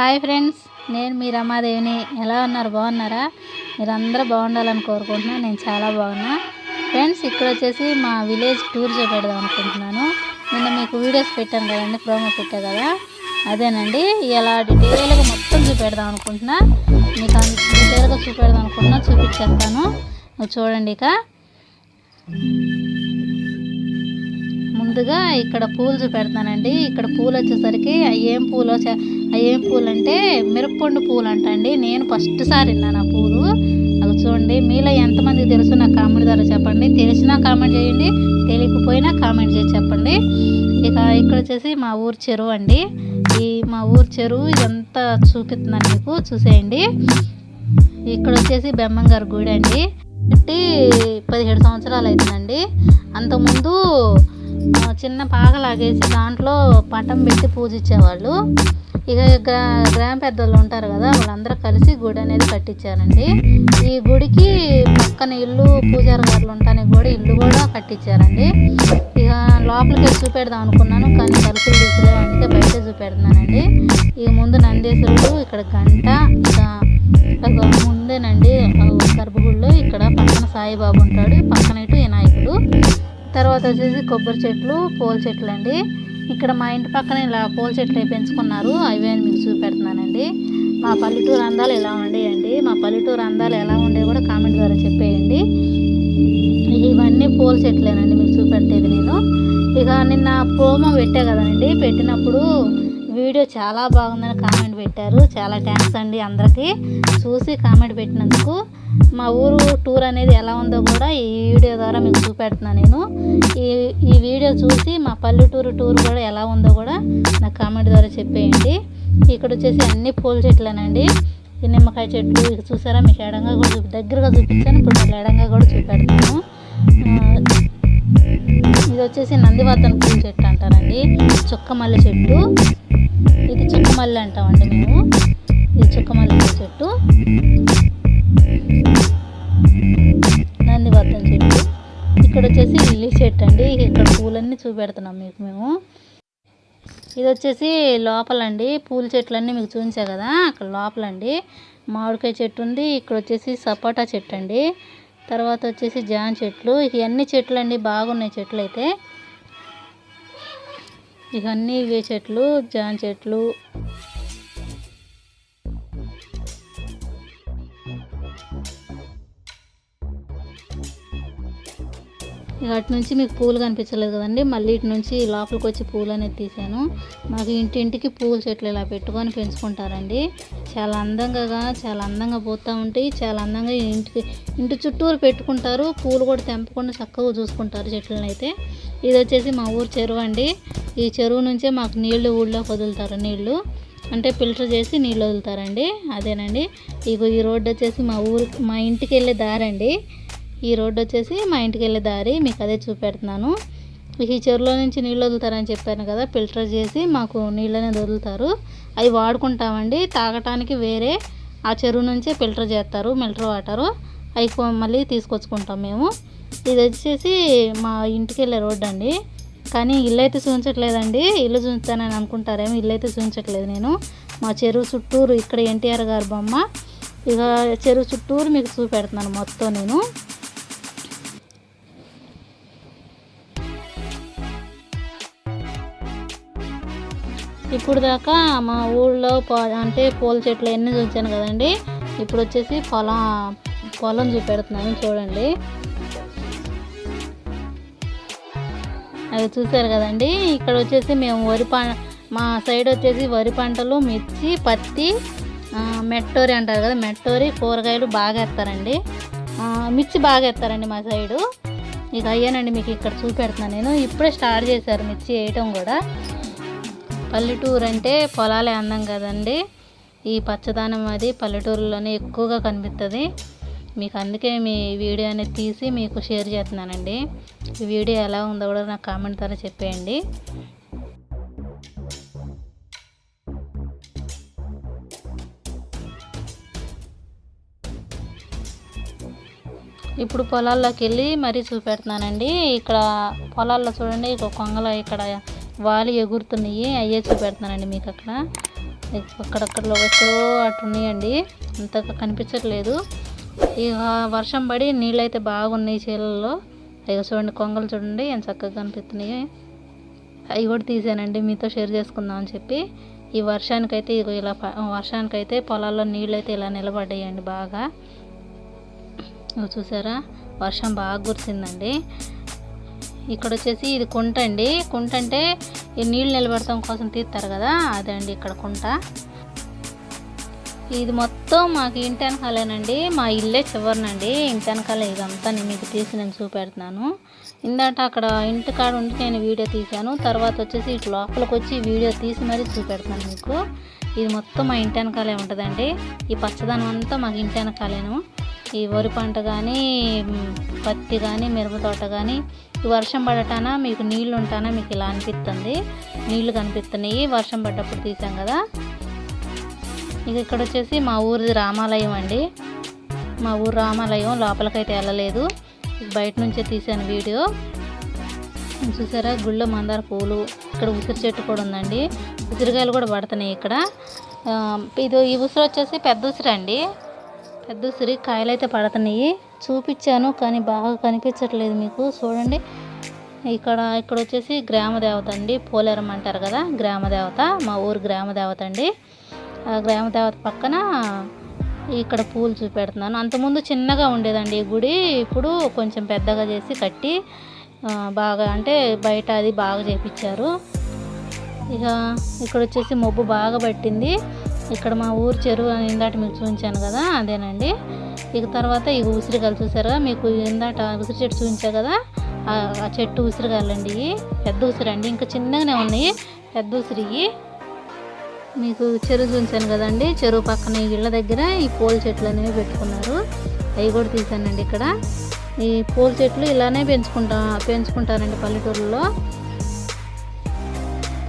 Hi friends నేను మీ రమాదేవిని. ఎలా ఉన్నారు? బాగున్నారా? మీరందరూ బాగుండాలని కోరుకుంటున్నాను నేను చాలా బాగున్నా. ఫ్రెండ్స్ ఇక్కడ వచ్చేసి మా విలేజ్ టూర్ చూపెడదాం అనుకుంటున్నాను. నిన్న మీకు వీడియోస్ పెట్టాను కదండి ప్రోమో పెట్టా కదా? అదేనండి. ఇలా డీటెయిల్గా మొత్తం చూపెడదాం అనుకుంటున్నా. మీకు అంత డీటెయిల్గా చూపెడదాం అనుకుంటున్నా. చూపించేస్తాను. చూడండి ఇక. ముందుగా ఇక్కడ పూలు చూపెడతానండి. ఇక్కడ పూలు వచ్చేసరికి అవి ఏం పూలు అవి ఏం పూలు అంటే మిరప్పండు పూలు అంటండి నేను ఫస్ట్ సారి విన్నాను ఆ పూలు. అది చూడండి మీలో ఎంతమందికి తెలుసు నాకు కామెంట్ ద్వారా చెప్పండి. తెలిసినా కామెంట్ చేయండి తెలియకపోయినా కామెంట్ చేసి చెప్పండి. ఇక ఇక్కడ వచ్చేసి మా ఊరు చెరువు అండి. ఈ మా ఊరు చెరువు ఇదంతా చూపిస్తున్నాను మీకు చూసేయండి. ఇక్కడ వచ్చేసి బెమ్మంగారు గుడి అండి. పెట్టి పదిహేడు సంవత్సరాలు అవుతుందండి. అంతకుముందు చిన్న పాగ లాగేసి దాంట్లో పటం పెట్టి పూజించేవాళ్ళు. ఇక గ్రా గ్రామ పెద్దలు ఉంటారు కదా వాళ్ళందరూ కలిసి గుడి అనేది కట్టించారండి. ఈ గుడికి పక్కన ఇల్లు పూజారి గారులు ఉంటానే కూడా ఇల్లు కూడా కట్టించారండి. ఇక లోపలికి చూపెడదాం అనుకున్నాను కానీ తలుపులు తీసలేవు అందుకే బయట చూపెడుతున్నానండి. ఇక ముందు నందేశ్వరుడు ఇక్కడ గంట ఇక ముందేనండి గర్భగుడిలో ఇక్కడ పక్కన సాయిబాబు ఉంటాడు పక్కన ఇటు వినాయకుడు. తర్వాత వచ్చేసి కొబ్బరి చెట్లు పూల చెట్లు అండి ఇక్కడ మా ఇంటి పక్కన ఇలా పూల చెట్లు పెంచుకున్నారు. అవే అని మీకు చూపెడుతున్నానండి. మా పల్లెటూరు అందాలు ఎలా ఉండేయండి? మా పల్లెటూరు అందాలు ఎలా ఉండే కూడా కామెంట్ ద్వారా చెప్పేయండి. ఇవన్నీ పూల చెట్లేనండి మీకు చూపెట్టేది నేను. ఇక నిన్న ప్రోమో పెట్టా కదండి. పెట్టినప్పుడు వీడియో చాలా బాగుందని కామెంట్ పెట్టారు. చాలా థ్యాంక్స్ అండి అందరికీ. చూసి కామెంట్ పెట్టినందుకు మా ఊరు టూర్ అనేది ఎలా ఉందో కూడా ఈ వీడియో ద్వారా మీకు చూపెడుతున్నాను నేను. ఈ ఈ వీడియో చూసి మా పల్లెటూరు టూర్ కూడా ఎలా ఉందో కూడా నాకు కామెంట్ ద్వారా చెప్పేయండి. ఇక్కడ వచ్చేసి అన్ని పూల చెట్లేనండి. ఈ నిమ్మకాయ చెట్లు ఇక చూసారా? మీకు ఎడంగా కూడా చూపి దగ్గరగా చూపించాను. ఇప్పుడు మీకు ఎడంగా కూడా చూపెడతాను. ఇది వచ్చేసి నందివర్ధన పూల చెట్టు అంటారండి. చుక్కమల్లె చెట్టు. చుక్కమల్లి అంటామండి మేము. ఇది చుక్కమల్లి చెట్టు. నందివర్ధన చెట్టు. ఇక్కడ వచ్చేసి లిల్లీ చెట్టు అండి. ఇక్కడ పూలన్నీ చూపెడుతున్నాం మీకు మేము. ఇది వచ్చేసి లోపలండి. పూల చెట్లన్నీ మీకు చూపించా కదా అక్కడ లోపలండి. మామిడికాయ చెట్టు ఉంది. ఇక్కడ వచ్చేసి సపోటా చెట్టు అండి. తర్వాత వచ్చేసి జామ చెట్లు. ఇవన్నీ చెట్లు అండి బాగున్నాయి చెట్లు అయితే ఇవన్నీ ఇవే చెట్లు జాన్ చెట్లు. ఇక అటు నుంచి మీకు పూలు కనిపించలేదు కదండి. మళ్ళీ ఇటు నుంచి లోపలికి వచ్చి పూలు అనేది తీసాను. మాకు ఇంటింటికి పూల చెట్లు ఇలా పెట్టుకొని పెంచుకుంటారండి. చాలా అందంగా చాలా అందంగా పోతూ ఉంటాయి. చాలా అందంగా ఇంటికి ఇంటి చుట్టూరు పెట్టుకుంటారు. పూలు కూడా తెంపకుండా చక్కగా చూసుకుంటారు చెట్లను అయితే. ఇది వచ్చేసి మా ఊరు చెరువు అండి. ఈ చెరువు నుంచే మాకు నీళ్ళు ఊళ్ళోకి వదులుతారు నీళ్ళు. అంటే ఫిల్టర్ చేసి నీళ్ళు వదులుతారండి. అదేనండి. ఇగో ఈ రోడ్డు వచ్చేసి మా ఊరు మా ఇంటికి వెళ్ళే దారి అండి. ఈ రోడ్డు వచ్చేసి మా ఇంటికి వెళ్ళే దారి. మీకు అదే చూపెడుతున్నాను. ఈ చెరువులో నుంచి నీళ్ళు వదులుతారని చెప్పాను కదా ఫిల్టర్ చేసి మాకు నీళ్ళు అనేది వదులుతారు. అవి వాడుకుంటామండి. తాగటానికి వేరే ఆ చెరువు నుంచే ఫిల్టర్ చేస్తారు మిల్టర్ వాటరు. అవి మళ్ళీ తీసుకొచ్చుకుంటాం మేము. ఇది వచ్చేసి మా ఇంటికి వెళ్ళే రోడ్డు అండి. కానీ ఇల్లు అయితే చూపించట్లేదండి ఇల్లు చూపిస్తానని అనుకుంటారేమో ఇల్లు అయితే చూపించట్లేదు నేను. మా చెరువు చుట్టూరు ఇక్కడ ఎన్టీఆర్ గారి బొమ్మ. ఇక చెరువు చుట్టూరు మీకు చూపెడుతున్నాను మొత్తం నేను. ఇప్పుడు దాకా మా ఊళ్ళో అంటే పూల చెట్లు ఎన్ని చూపించాను కదండి. ఇప్పుడు వచ్చేసి పొలం పొలం చూపెడుతున్నాను చూడండి. అది చూసారు కదండి. ఇక్కడ వచ్చేసి మేము వరి ప మా సైడ్ వచ్చేసి వరి పంటలు మిర్చి పత్తి మెట్టోరి అంటారు కదా మెట్టోరి కూరగాయలు బాగా వేస్తారండి మిర్చి బాగా వేస్తారండి మా సైడు. ఇక అయ్యానండి మీకు ఇక్కడ చూపెడుతున్నాను నేను. ఇప్పుడే స్టార్ట్ చేశారు మిర్చి వేయటం కూడా. పల్లెటూరు అంటే పొలాలే అందం కదండి. ఈ పచ్చదనం అది పల్లెటూరులోనే ఎక్కువగా కనిపిస్తుంది. మీకు అందుకే మీ వీడియో అనేది తీసి మీకు షేర్ చేస్తున్నానండి. ఈ వీడియో ఎలా ఉందో కూడా నాకు కామెంట్ ద్వారా చెప్పేయండి. ఇప్పుడు పొలాల్లోకి వెళ్ళి మరీ చూపెడుతున్నానండి. ఇక్కడ పొలాల్లో చూడండి ఇక కొంగలు ఇక్కడ వాలి ఎగురుతున్నాయి. అయ్యే చూపెడుతున్నానండి మీకు అక్కడ. అక్కడక్కడ ఎక్కడో అటు ఉన్నాయండి. అంతగా కనిపించట్లేదు. ఇక వర్షం పడి నీళ్ళు అయితే బాగున్నాయి చీలల్లో. ఇక చూడండి కొంగలు చూడండి ఎంత చక్కగా కనిపిస్తున్నాయి. అవి కూడా తీసానండి మీతో షేర్ చేసుకుందాం అని చెప్పి. ఈ వర్షానికైతే ఇగో ఇలా వర్షానికైతే పొలాల్లో నీళ్ళు అయితే ఇలా నిలబడ్డాయండి బాగా. చూసారా వర్షం బాగా కురిసిందండి. ఇక్కడ వచ్చేసి ఇది కుంట అండి. కుంట అంటే ఈ నీళ్ళు నిలబడటం కోసం తీస్తారు కదా అదే అండి ఇక్కడ కుంట. ఇది మొత్తం మొత్తం మాకు ఇంటి వెనకాలేనండి మా ఇల్లే చివరినండి. ఇంటి వెనకాలే ఇదంతా నేను మీకు తీసి నేను చూపెడుతున్నాను. ఇందాక అక్కడ ఇంటి కాడ ఉండి నేను వీడియో తీశాను తర్వాత వచ్చేసి ఇటు లోపలికి వచ్చి వీడియో తీసి మరీ చూపెడతాను మీకు. ఇది మొత్తం మా ఇంటి వెనకాలే ఉంటుందండి. ఈ పచ్చదనం అంతా మాకు ఇంటి వెనకాలేను ఈ వరి పంట కానీ పత్తి కానీ మిరప తోట కానీ ఈ వర్షం పడటానా మీకు నీళ్ళు ఉంటానా మీకు ఇలా అనిపిస్తుంది. నీళ్ళు కనిపిస్తున్నాయి వర్షం పడ్డప్పుడు తీసాం కదా. ఇక ఇక్కడ వచ్చేసి మా ఊరిది రామాలయం అండి. మా ఊరు రామాలయం లోపలికైతే వెళ్ళలేదు. బయట నుంచే తీసాను వీడియో. చూసారా? గుళ్ళో మందార పూలు ఇక్కడ ఉసిరి చెట్టు కూడా ఉందండి. ఉసిరికాయలు కూడా పడుతున్నాయి ఇక్కడ. ఇది ఈ ఉసిరి వచ్చేసి పెద్ద ఉసిరి అండి. పెద్ద ఉసిరి కాయలు అయితే పడుతున్నాయి. చూపించాను కానీ బాగా కనిపించట్లేదు మీకు. చూడండి. ఇక్కడ ఇక్కడ వచ్చేసి గ్రామ దేవత అండి. పోలేరం అంటారు కదా గ్రామ దేవత మా ఊరు గ్రామ దేవత అండి. గ్రామ దేవత పక్కన ఇక్కడ పూలు చూపెడుతున్నాను. అంతకుముందు చిన్నగా ఉండేదండి ఈ గుడి. ఇప్పుడు కొంచెం పెద్దగా చేసి కట్టి బాగా అంటే బయట అది బాగా చేపించారు. ఇక ఇక్కడ వచ్చేసి మబ్బు బాగా పట్టింది. ఇక్కడ మా ఊరు చెరువు ఇందాట మీకు చూపించాను కదా అదేనండి. ఇక తర్వాత ఇక ఉసిరికాయలు చూసారుగా? మీకు ఇందాట ఉసిరి చెట్టు చూపించా కదా? ఆ చెట్టు ఉసిరికాయలండి ఇవి. పెద్ద ఉసిరి అండి ఇంకా చిన్నగానే ఉన్నాయి. పెద్ద ఉసిరి మీకు చెరువు చూసాను కదండి. చెరువు పక్కన ఈ ఇళ్ళ దగ్గర ఈ పూల చెట్లు అనేవి పెట్టుకున్నారు. అవి కూడా తీసానండి ఇక్కడ. ఈ పూల చెట్లు ఇలానే పెంచుకుంటా పెంచుకుంటారండి పల్లెటూరులో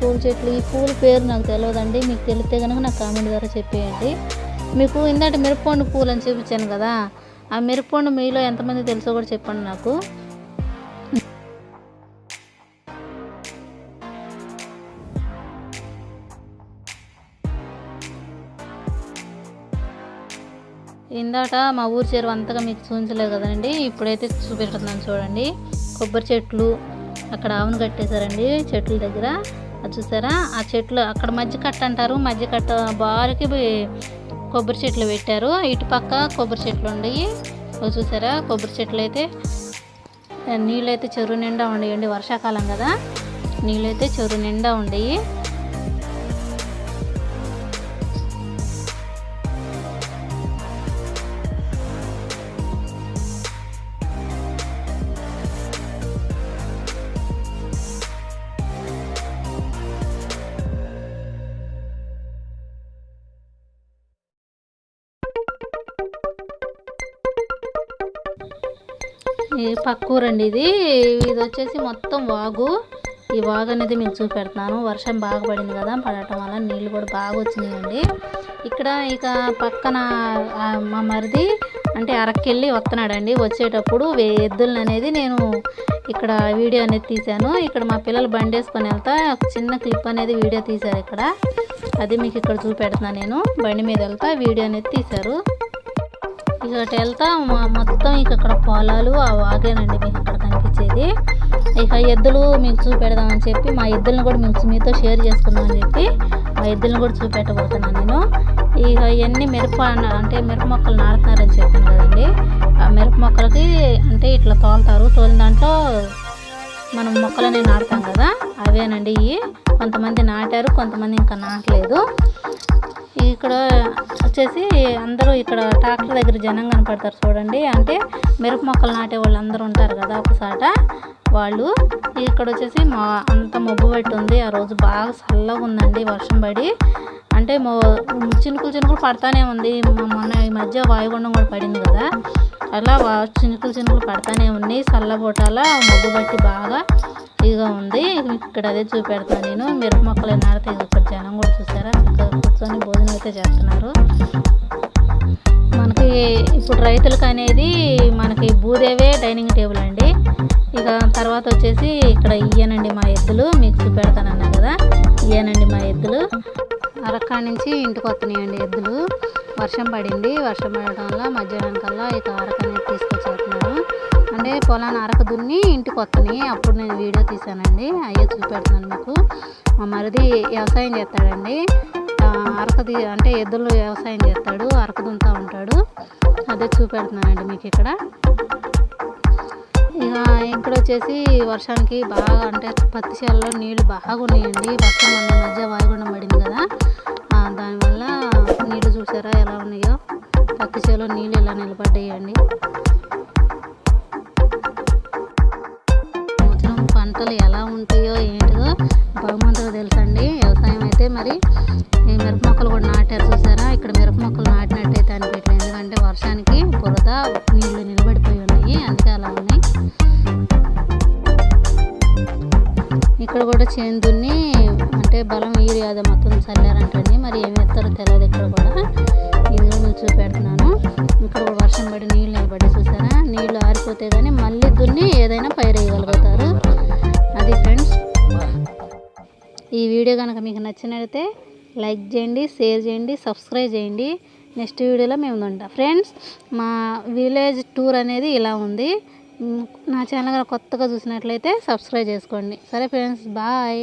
పూల చెట్లు ఈ పూల పేరు నాకు తెలియదండి మీకు తెలిస్తే కనుక నాకు కామెంట్ ద్వారా చెప్పేయండి. మీకు ఇందాక మిరపండు పూలు అని చూపించాను కదా. ఆ మిరపపండు మీలో ఎంతమంది తెలుసో కూడా చెప్పండి నాకు. ఇందాట మా ఊరు చెరువు అంతగా మీకు చూపించలేదు కదండి ఇప్పుడైతే చూపెడుతున్నాను చూడండి. కొబ్బరి చెట్లు అక్కడ ఆవును కట్టేశారండి చెట్ల దగ్గర. అది చూసారా? ఆ చెట్లు అక్కడ మధ్య కట్ట అంటారు మధ్య కట్ట బారికి కొబ్బరి చెట్లు పెట్టారు. ఇటు పక్క కొబ్బరి చెట్లు ఉండయి చూసారా? కొబ్బరి చెట్లు అయితే నీళ్ళు అయితే చెరువు నిండా ఉండేయండి వర్షాకాలం కదా. నీళ్ళైతే చెరువు నిండా ఉండేవి ఇది పక్క ఇది ఇది వచ్చేసి మొత్తం వాగు. ఈ వాగు అనేది మీకు చూపెడుతున్నాను. వర్షం బాగా పడింది కదా పడటం వల్ల నీళ్ళు కూడా బాగా వచ్చినాయండి. ఇక్కడ ఇక పక్కన మా మరిది అంటే అరకెళ్ళి వస్తున్నాడండి వచ్చేటప్పుడు ఎద్దులను అనేది నేను ఇక్కడ వీడియో అనేది తీశాను. ఇక్కడ మా పిల్లలు బండి వేసుకొని వెళ్తా ఒక చిన్న క్లిప్ అనేది వీడియో తీశారు ఇక్కడ. అది మీకు ఇక్కడ చూపెడుతున్నాను నేను. బండి మీద వెళ్తా వీడియో అనేది తీశారు. ఇక అటు వెళ్తా మొత్తం ఇక అక్కడ పొలాలు ఆ వాగేనండి మీకు అక్కడ కనిపించేది. ఇక ఎద్దులు మీకు చూపెడదామని చెప్పి మా ఎద్దులను కూడా మీకు మీతో షేర్ చేసుకుందామని చెప్పి మా ఎద్దులను కూడా చూపెట్టబోతున్నాను నేను. ఇక ఇవన్నీ మిరప అంటే మిరప మొక్కలు నాడుతున్నారని చెప్పాను కదండి. ఆ మిరప మొక్కలకి అంటే ఇట్లా తోలుతారు. తోలిన దాంట్లో మనం మొక్కలనే నాటుతాం కదా అవేనండి ఇవి. కొంతమంది నాటారు కొంతమంది ఇంకా నాటలేదు. ఇక్కడ వచ్చేసి అందరూ ఇక్కడ ట్రాక్టర్ దగ్గర జనం కనపడతారు చూడండి. అంటే మిరప మొక్కలు నాటే వాళ్ళు అందరూ ఉంటారు కదా ఒకసాట వాళ్ళు ఇక్కడ వచ్చేసి మా అంత మబ్బు పెట్టి ఉంది. ఆ రోజు బాగా చల్లగా ఉందండి వర్షం పడి. అంటే చినుకులు చినుకులు పడతానే ఉంది. మొన్న ఈ మధ్య వాయుగుండం కూడా పడింది కదా. అలా చినుకులు చినుకులు పడతానే ఉన్నాయి. చల్లబోటాల మబ్బు బట్టి బాగా ఇదిగా ఉంది. ఇక్కడ అదే చూపెడతాను నేను. మిరప మొక్కలు నాడితే ఇక్కడ జనం కూడా చూసారా? కూర్చొని భోజనం అయితే చేస్తున్నారు. మనకి ఇప్పుడు రైతులకు అనేది మనకి భూదేవే డైనింగ్ టేబుల్ అండి. ఇక తర్వాత వచ్చేసి ఇక్కడ ఇయ్యనండి మా ఎద్దులు. మీకు చూపెడతానన్నా కదా. ఇయ్యనండి మా ఎద్దులు. అరక్క నుంచి ఇంటికి వస్తున్నాయండి ఎద్దులు. వర్షం పడింది. వర్షం పడటం వల్ల మధ్యాహ్నం కల్లా ఇక అరక అనేది తీసుకొచ్చేస్తున్నాను అంటే పొలాన్ని అరక దున్ని ఇంటికి వస్తున్నాయి అప్పుడు నేను వీడియో తీశానండి. అయ్యే చూపెడుతున్నాను మీకు. మా మరిది వ్యవసాయం చేస్తాడండి. అరకది అంటే ఎద్దులు వ్యవసాయం చేస్తాడు. అరక దున్నుతూ ఉంటాడు. అదే చూపెడుతున్నానండి మీకు ఇక్కడ. ఇక ఇక్కడ వచ్చేసి వర్షానికి బాగా అంటే పత్తి చేలలో నీళ్ళు బాగా ఉన్నాయండి. వర్షం మొన్న మధ్య వాయుగుండం పడింది కదా. దానివల్ల నీళ్ళు చూసారా ఎలా ఉన్నాయో? పత్తి చేలో నీళ్ళు ఎలా నిలబడ్డాయండి? పంటలు ఎలా ఉంటాయో ఏంటిదో భగవంతుడు తెలుసండి. వ్యవసాయం అయితే మరి ఈ మిరప మొక్కలు కూడా నాటారు చూసారా? ఇక్కడ మిరప మొక్కలు నాటినట్టయితే అనిపించలేదు ఎందుకంటే వర్షానికి బురద నీళ్ళు నిలబడిపోయి ఉన్నాయి. అందుకే అలా ఉన్నాయి. ఇక్కడ కూడా చేను దున్ని అంటే బలం యూరియా అది మొత్తం చల్లారంటండి. మరి ఏమి ఎత్తారో తెలియదు ఇక్కడ కూడా. ఇది కూడా చూపెడుతున్నాను. ఇక్కడ వర్షం పడి నీళ్ళు నిలబడి చూసారా? నీళ్ళు ఆరిపోతే కానీ మళ్ళీ దున్ని ఏదైనా పైరేయగలగదు ఈ వీడియో కనుక మీకు నచ్చినట్లయితే లైక్ చేయండి షేర్ చేయండి సబ్స్క్రైబ్ చేయండి. నెక్స్ట్ వీడియోలో మేము ఉంటాం ఫ్రెండ్స్ మా విలేజ్ టూర్ అనేది ఇలా ఉంది. నా ఛానల్ కొత్తగా చూసినట్లయితే సబ్స్క్రైబ్ చేసుకోండి. సరే ఫ్రెండ్స్ బాయ్.